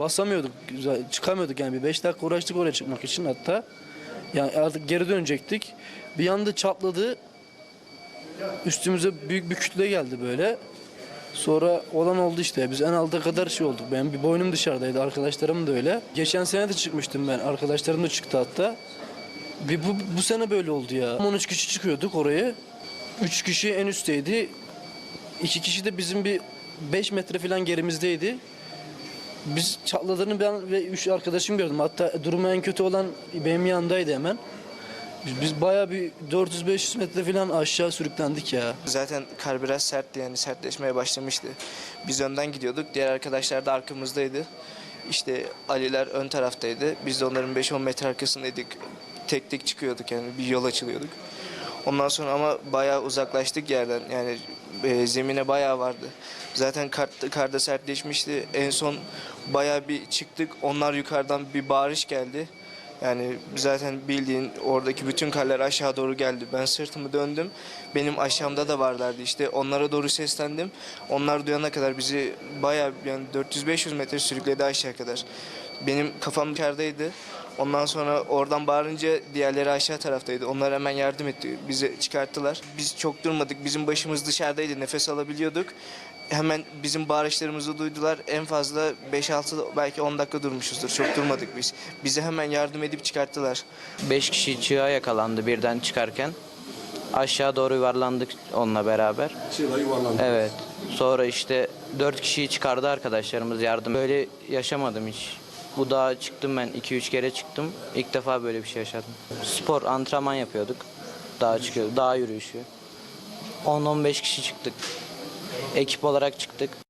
Basamıyorduk, güzel, çıkamıyorduk yani bir 5 dakika uğraştık oraya çıkmak için hatta. Yani artık geri dönecektik. Bir anda çatladı. Üstümüze büyük bir kütle geldi böyle. Sonra olan oldu işte. Biz en alta kadar şey olduk. Benim bir boynum dışarıdaydı. Arkadaşlarım da öyle. Geçen sene de çıkmıştım ben. Arkadaşlarım da çıktı hatta. Bir bu, bu sene böyle oldu ya. 13 kişi çıkıyorduk oraya. 3 kişi en üstteydi. 2 kişi de bizim bir 5 metre falan gerimizdeydi. Biz çatladığını ben ve üç arkadaşım gördüm. Hatta durumu en kötü olan benim yanındaydı hemen. Biz, biz bayağı bir 400-500 metre falan aşağı sürüklendik ya. Zaten kar biraz sertti yani sertleşmeye başlamıştı. Biz önden gidiyorduk. Diğer arkadaşlar da arkamızdaydı. İşte Aliler ön taraftaydı. Biz de onların 5-10 metre arkasındaydık. Tek tek çıkıyorduk yani bir yol açılıyorduk. Ondan sonra ama bayağı uzaklaştık yerden. Yani e, zemine bayağı vardı. Zaten kar, karda sertleşmişti. En son bayağı bir çıktık. Onlar yukarıdan bir bağırış geldi. Yani zaten bildiğin oradaki bütün karlar aşağı doğru geldi. Ben sırtımı döndüm. Benim aşağımda da varlardı işte. Onlara doğru seslendim. Onlar duyana kadar bizi bayağı yani 400-500 metre sürükledi aşağı kadar. Benim kafam dışarıdaydı. Ondan sonra oradan bağırınca diğerleri aşağı taraftaydı. Onlar hemen yardım etti. Bizi çıkarttılar. Biz çok durmadık. Bizim başımız dışarıdaydı. Nefes alabiliyorduk. Hemen bizim bağırışlarımızı duydular. En fazla 5-6 belki 10 dakika durmuşuzdur. Çok durmadık biz. Bize hemen yardım edip çıkarttılar. 5 kişi çığa yakalandı birden çıkarken. Aşağı doğru yuvarlandık onunla beraber. Çığla yuvarlandı. Evet. Sonra işte 4 kişiyi çıkardı arkadaşlarımız yardım. Böyle yaşamadım hiç. Bu dağa çıktım ben 2-3 kere çıktım. İlk defa böyle bir şey yaşadım. Spor, antrenman yapıyorduk. Dağa çıkıyorduk. Dağ yürüyüşü. 10-15 kişi çıktık. Ekip olarak çıktık.